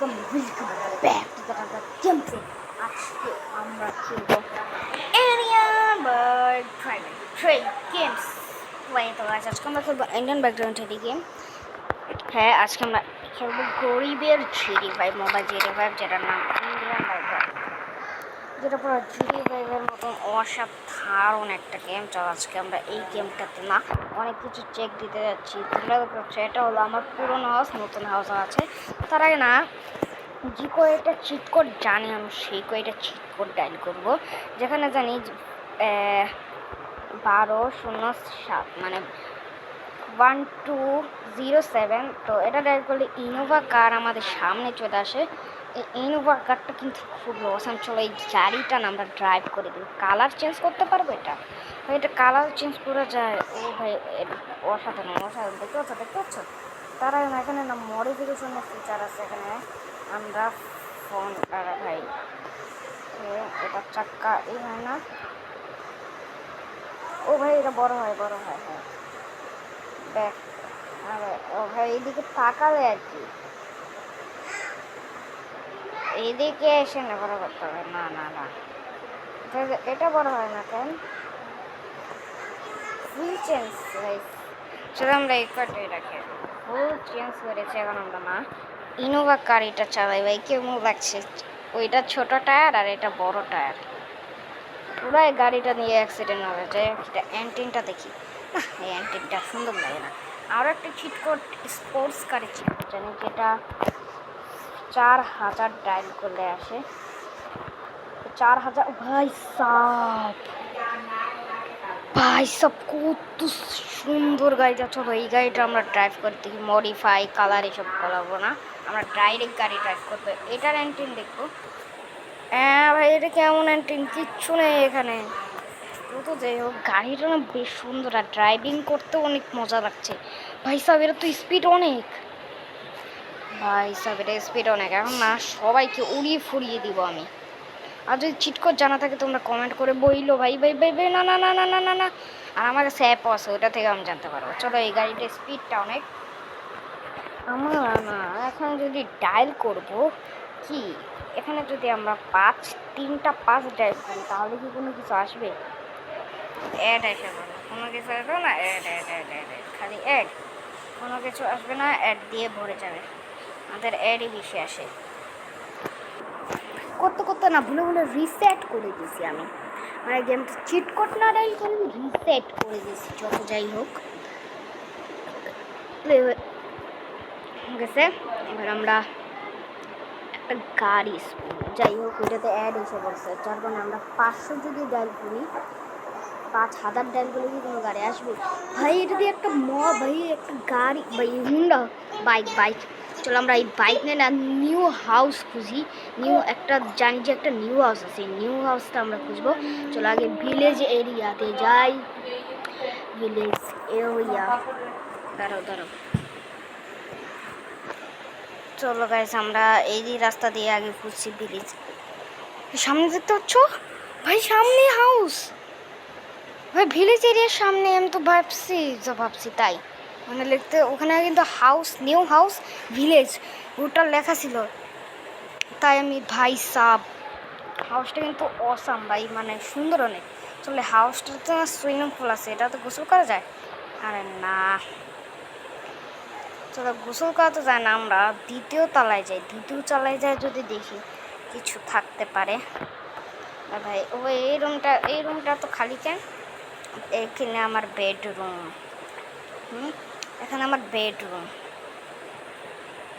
Welcome welcome back to the other games আজকে আমরা খেলব এরিয়ান বার্ড প্রাইভেট ট্রেড গেমস ওয়াই তো গাইস আজকে আমরা খেলব ইন্ডিয়ান ব্যাকগ্রাউন্ড থ্রি গেম হ্যাঁ আজকে আমরা খেলব গরিবের GD five mobile GD five যেটার নাম পুরো জিডি ফাইভের মতন অসাধারণ একটা গেম চল আজকে আমরা এই গেমটাতে না অনেক কিছু চেক দিতে যাচ্ছি। তোমরা এটা হলো আমার পুরনো হাউস নতুন হাউস আছে। তার আগে না, যে কয়েকটা চিট কোড জানি, আমি সেই কয়েকটা চিট কোড ডাইল করব, যেখানে জানি বারো, শূন্য, সাত মানে ওয়ান টু জিরো সেভেন তো এটা ডাইল করলে ইনোভা কার আমাদের সামনে চলে আসে। এই ইনোভা কারটা কিন্তু খুব অসাম চলো এই গাড়িটা আমরা ড্রাইভ করে দিই। কালার চেঞ্জ করতে পারব এটা? এটা কালার চেঞ্জ করা যায়। ও ভাই অসাধারণ অসাধারণ। দেখতে পাচ্ছ দেখতে পাচ্ছ? তার এখানে না মডিফিকেশন ফিচার আছে এখানে। আমরা ফোন আরে ভাই এটা চাক্কা, এই হয় না? ও ভাই, এটা বড় হয় বড় হয় হ্যাঁ। এইদিকে তাকালে আর কি। এইদিকে এসে না, বড় করতে হবে। না না না। এটা- বড় হয় না কেন? ফুল চেঞ্জ সেটা আমরা এই কটাই ফুল চেঞ্জ করেছি এখন আমরা না ইনোভা গাড়িটা চালাই, ভাই। কেমন লাগছে। ওইটা ছোট টায়ার আর এটা বড় টায়ার পুরাই গাড়িটা নিয়ে অ্যাক্সিডেন্ট হবে যাই এটা অ্যান্টিনটা দেখি। এই অ্যান্টিনটা সুন্দর লাগে না। আরও একটা চিটকোট স্পোর্টস গাড়ি ছিল জানি যেটা চার হাজার ডাইল করলে আসে। চার হাজার ভাই সাপ ভাই সব কত সুন্দর গাড়িটা। চলো এই গাড়িটা আমরা ড্রাইভ করতে মডিফাই কালার এসব বলাবো না। আমরা ডাইরেক্ট গাড়ি ড্রাইভ করব, এটার অ্যান্টিন দেখব। হ্যাঁ ভাই, এটা কেমন অ্যান্টিন কিচ্ছু নেই এখানে। তো যাই হোক, গাড়িটা না বেশ সুন্দর আর ড্রাইভিং করতেও অনেক মজা লাগছে। ভাই সাহেব তো স্পিড অনেক। ভাই সাহেব স্পিড অনেক। এখন না, সবাইকে উড়িয়ে ফুরিয়ে দিব আমি। আর যদি চিটকোট জানা থাকে, তোমরা কমেন্ট করে বইলো ভাই। ভাই ভাই ভাই, না না না না না না না। আর আমার কাছে অ্যাপ আছে, ওটা থেকে আমি জানতে পারব। চলো, এই গাড়িটার স্পিডটা অনেক। আমার না, এখন যদি ডায়াল করব, কি? এখানে যদি আমরা পাঁচ, তিনটা পাঁচ ডায়াল করি, তাহলে কি কোনো কিছু আসবে? অ্যাড আসবে না কোনো কিছু আসবে না ad ad ad ad ad খালি অ্যাড কোনো কিছু আসবে না অ্যাড দিয়ে ভরে যাবে। আমাদের অ্যাডই বেশি আসে। করতে করতে না, ভুলে ভুলে রিসেট করে দিয়েছি আমি। মানে গেমটা চিট কোড না ডাইল করে রিসেট করে দিয়েছি, যত যাই হোক। গেছে। এবার আমরা একটা গাড়ি যাই হোক ওইটাতে অ্যাড এসে বলছে যার কারণে আমরা পাঁচশো যদি ডাইল করি পাঁচ হাজার ডাইল করলে কি কোনো গাড়ি আসবে? ভাই, এটা দিয়ে একটা ম ভাই, একটা গাড়ি, ভাই হুন্ডা বাইক বাইক চলো আমরা এই বাইক নিয়ে না নিউ হাউস খুঁজি। নিউ একটা, জানি যে একটা নিউ হাউস আছে। নিউ হাউসটা আমরা খুঁজবো। চলো আগে ভিলেজ এরিয়াতে যাই। ভিলেজ এরিয়া দাঁড়াও দাঁড়াও। চলো গাইস আমরা এই রাস্তা দিয়ে আগে খুঁজছি ভিলেজ সামনে দেখতে পাচ্ছ? ভাই, সামনে হাউস ভাই ভিলেজ এরিয়ার সামনে আমি তো ভাবছি, যা ভাবছি তাই। মানে লিখতে, ওখানে কিন্তু হাউস নিউ হাউস ভিলেজ ওটা লেখা ছিল। তাই আমি, ভাই সাব হাউসটা কিন্তু অসাম ভাই মানে সুন্দর অনেক। চলে হাউসটাতে তো সুইমিং পুল আছে, এটা তো গোসল করা যায়? আরে না। চলো গোসল করা তো যায় না, আমরা দ্বিতীয় তলায় যাই। দ্বিতীয় তলায় যাই যদি দেখি, কিছু থাকতে পারে। ভাই ও এই রুমটা এই রুমটা তো খালি কেন? এখানে আমার বেডরুম। হুম? এখানে আমার বেডরুম।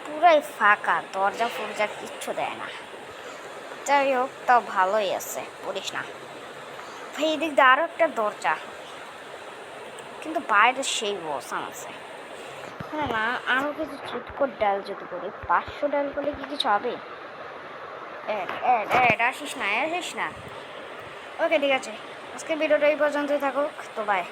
পুরাই ফাঁকা, দরজা ফরজা কিচ্ছু দেয় না। যাই হোক, তাও ভালোই আছে বলিস না। ভাই, এদিক দিয়ে আরও একটা দরজা। কিন্তু বাইরে সেই বসান আছে। হ্যাঁ না আরও কিছু চিটকোট ডাল যদি করি পাঁচশো ডাল করলে কি কিছু হবে? অ্যাড অ্যাড অ্যাড আসিস না আসিস না। ওকে, ঠিক আছে। আজকে ভিডিওটা এই পর্যন্তই থাকুক তো বাই